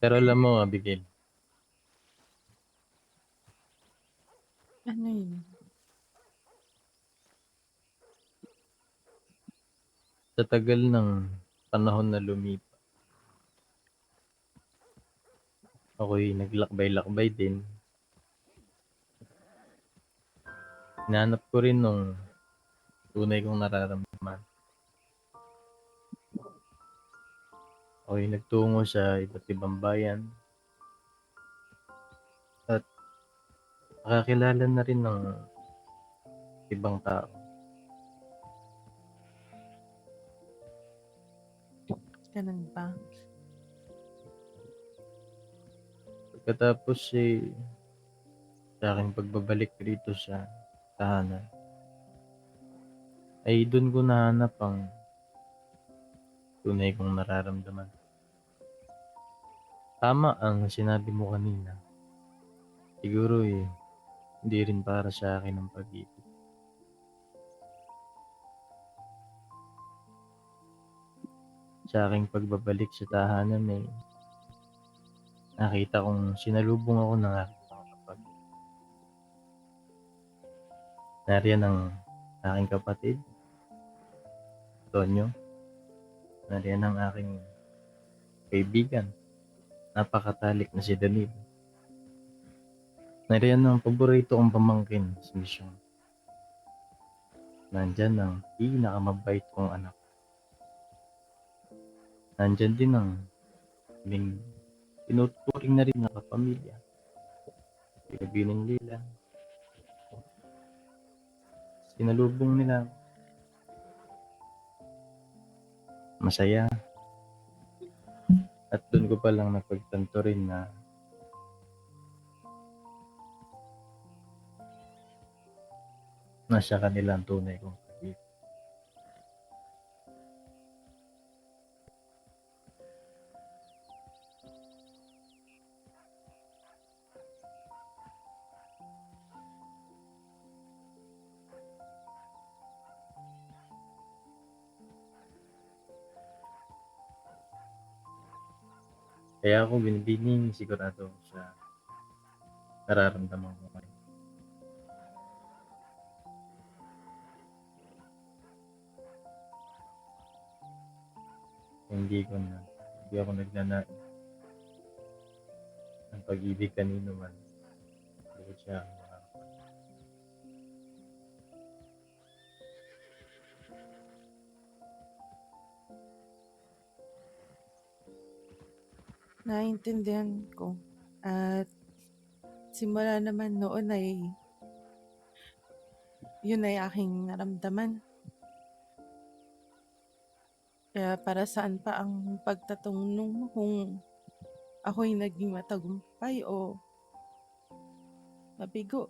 Pero alam mo, Abigail, Ano yun? sa tagal ng panahon na lumipas, ako'y naglakbay-lakbay din. Hinanap ko rin nung tunay kong nararamdaman. Ako'y nagtungo sa iba't ibang bayan at nakakilala na rin ng ibang tao. Ganun ba? Pagkatapos eh, sa aking pagbabalik rito sa tahanan, ay doon ko nahanap ang tunay kong nararamdaman. Tama ang sinabi mo kanina. Siguro eh, hindi rin para sa akin ang pag-ibig. Sa aking pagbabalik sa tahanan eh, nakita kong sinalubong ako ng aking mga kapatid. Nariyan ang aking kapatid, Tonyo. Nariyan ang aking kaibigan, napakatalik na si Danilo. Nariyan ang paborito kong pamangkin, si Michelle. Nandyan ang pinakamabait kong anak. Nandyan din ang aming tinuturing na rin na kapamilya. Pinabining nila. Sinalubong nila. Masaya. Doon ko palang napagtanto rin na nasa kanila ang tunay kong Kaya ako binibining sigurado ako sa nararamdaman ko ngayon. Hindi ko na, hindi ako nagnanais ng pag-ibig kanino man. Bukod siya Naintindihan ko. At simula naman noon ay yun ay aking naramdaman. Kaya para saan pa ang pagtatanong kung ako'y naging matagumpay o mabigo.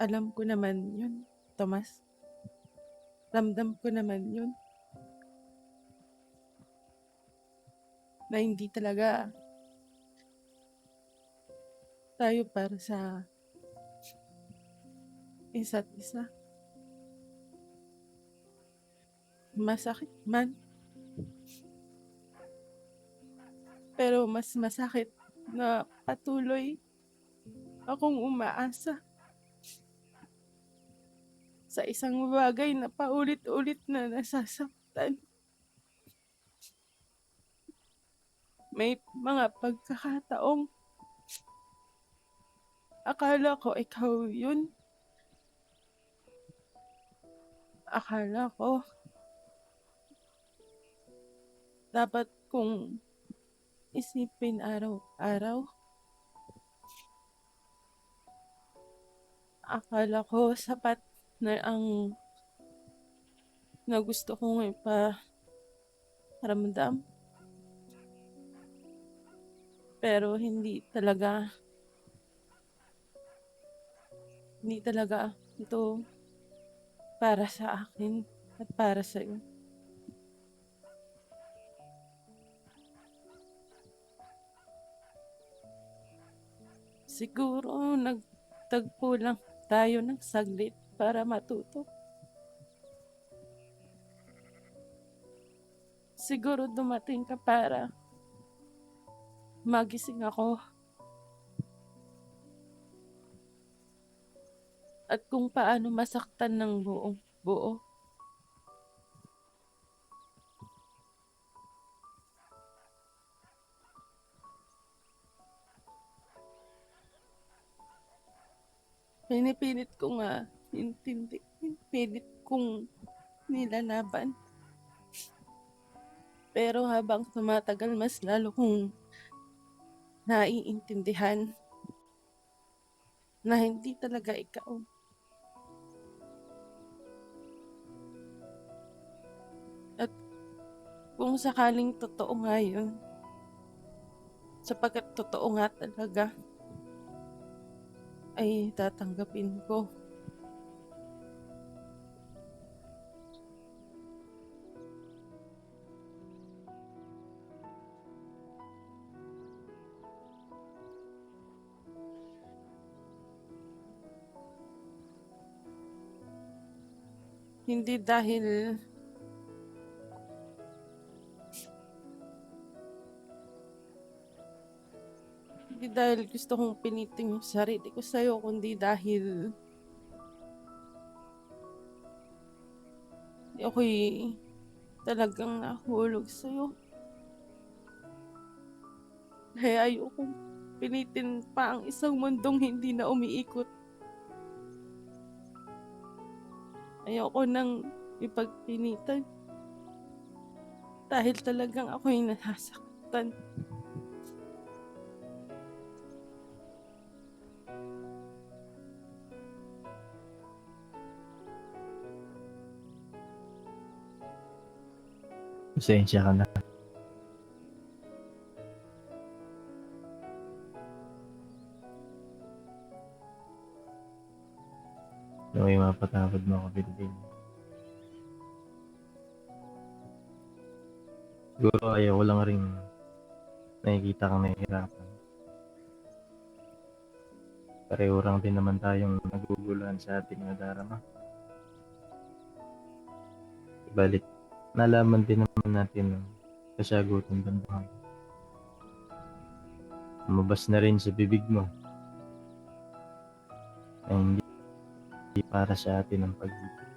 Alam ko naman yun, Tomas. Ramdam ko naman yun. Na hindi talaga tayo para sa isa't isa. Masakit man. Pero mas masakit na patuloy akong umaasa sa isang bagay na paulit-ulit na nasasaktan. May mga pagkakataong akala ko ikaw yun. Akala ko dapat kong isipin araw-araw. Akala ko sapat na ang na gusto kong iparamdam. Pero hindi talaga hindi talaga ito para sa akin at para sa iyo. Siguro nagtagpo lang tayo ng saglit para matuto. siguro dumating ka para magising ako. At kung paano masaktan ng buong buo. Pinipilit ko nga, intindi, pinipilit kong nilalaban. Pero habang tumatagal, mas lalo kong naiintindihan na hindi talaga ikaw. At kung sakaling totoo nga yun, sapagkat totoo nga talaga, ay tatanggapin ko. Hindi dahil hindi dahil gusto kong pinitin yung sarili ko sa'yo, kundi dahil di ako'y talagang nahulog sa'yo. Kaya ayokong pinitin pa ang isang mundong hindi na umiikot. Ayoko nang ipagpinitan. Dahil talagang ako'y nasasaktan. Pasensya ka na. Naway mapatawad mo ako, Bilbil. Siguro ayaw ko lang rin nakikita kang nahihirapan. Pareho lang din naman tayong naguguluhan sa ating mga darama. Nalaman din naman natin ang kasagutan ng buhay. Lumabas na rin sa bibig mo na hindi hindi para sa atin ang pag-ibig.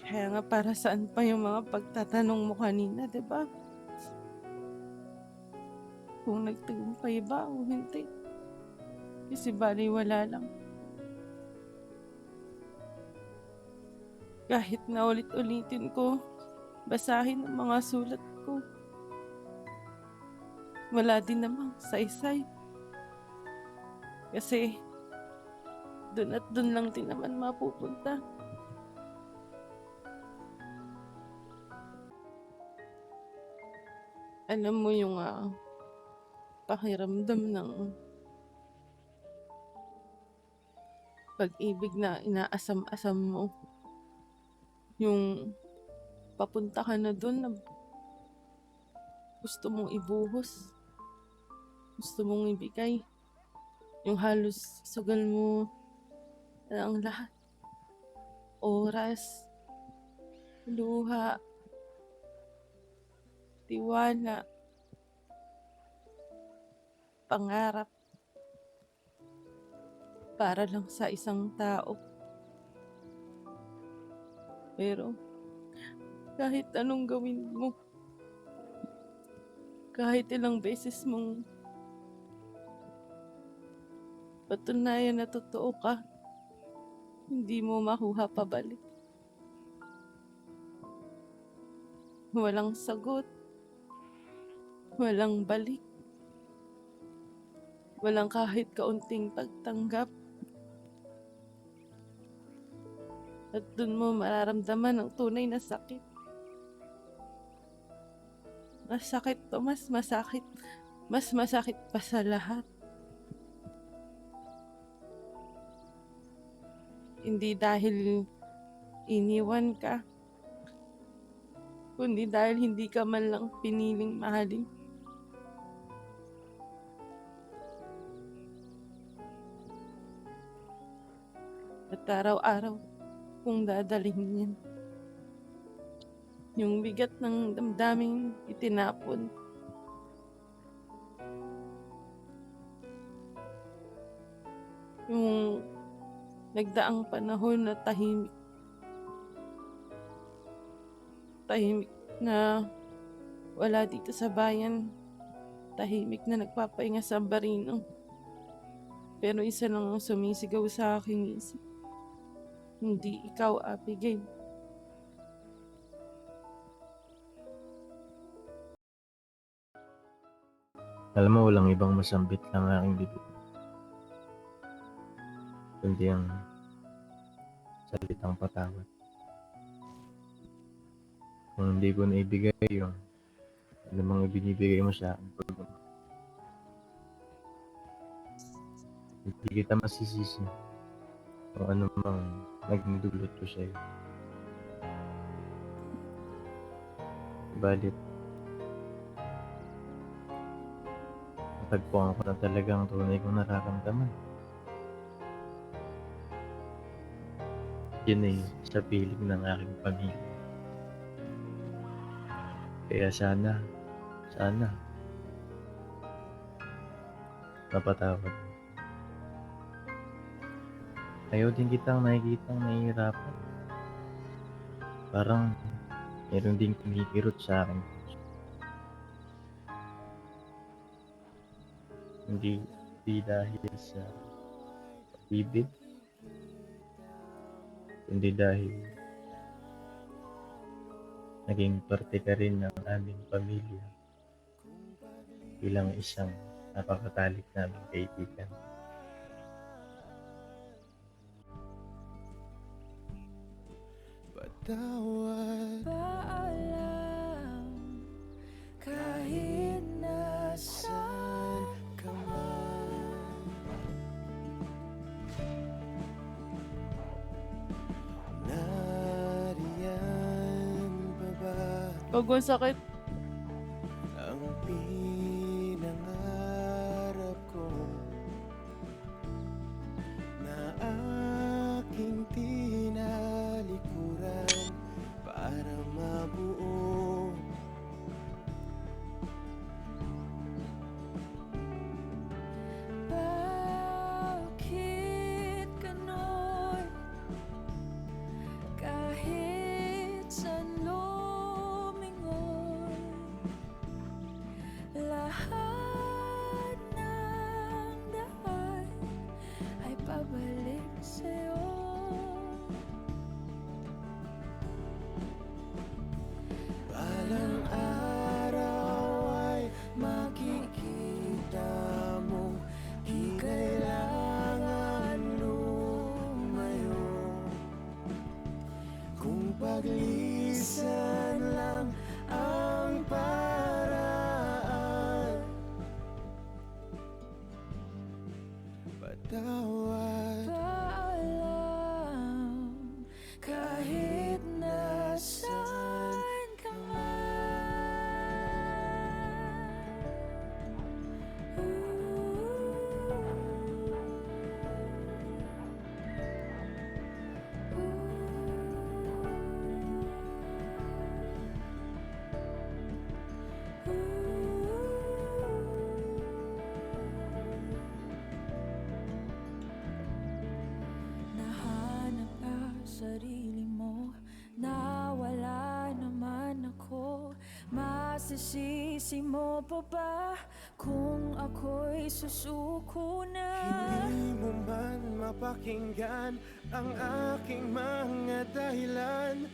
Kaya nga para saan pa yung mga pagtatanong mo kanina, di ba? Kung nagtagumpay ba o hindi. Kasi bali wala lang. Kahit na ulit-ulitin ko, basahin ang mga sulat ko. Wala din namang saysay. Kasi doon at doon lang din naman mapupunta. Alam mo yung ah, pakiramdam ng pag-ibig na inaasam-asam mo. Yung papunta ka na doon na gusto mong ibuhos. Gusto mong ibigay. Yung halos sugal mo ang lahat. Oras, luha, tiwala, pangarap para lang sa isang tao. Pero kahit anong gawin mo, kahit ilang beses mong patunayan na totoo ka, hindi mo makuha pabalik. Walang sagot. Walang balik. Walang kahit kaunting pagtanggap. At dun mo mararamdaman ang tunay na sakit. Masakit to, mas masakit. Mas masakit pa sa lahat. Hindi dahil iniwan ka, kundi dahil hindi ka man lang piniling mahalin. At araw-araw kung dadalhin yan. Yung bigat ng damdaming itinapon. Yung nagdaang panahon na tahimik. Tahimik na wala dito sa bayan. Tahimik na nagpapahinga sa barino. Pero isa lang ang sumisigaw sa aking isip. Hindi ikaw, Abigail. Alam mo, walang ibang masambit lang aking bibig. Kundi ang salitang patawad. Kung hindi ko na ibigay yun, ano mang ibinibigay mo sa akin, hindi kita masisisi kung ano mang naging dulot ko sa'yo. Balit, natagpuan ko na talaga ang tunay kong nararamdaman. Yun ay sa piling ng aking pamilya. Kaya sana, sana, napatawad mo. Ayaw din kitang nakikitang nahihirapan. Parang meron din kumikirot sa akin. Hindi, hindi dahil sa pag-ibig, kundi dahil naging parte ka rin ng aming pamilya bilang isang napakatalik naming kaibigan. Patawad ba Huwag Kung Masisisi mo pa ba Kung ako'y susuko na? Hindi mo man mapakinggan ang aking mga dahilan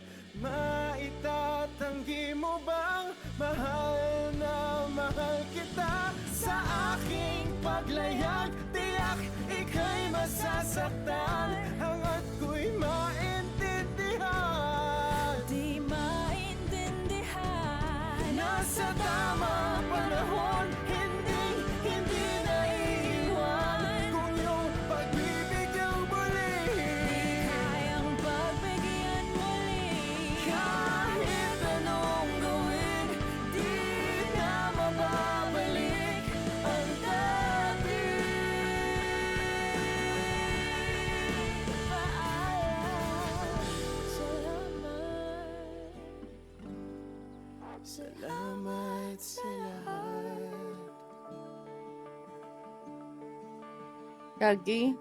aquí.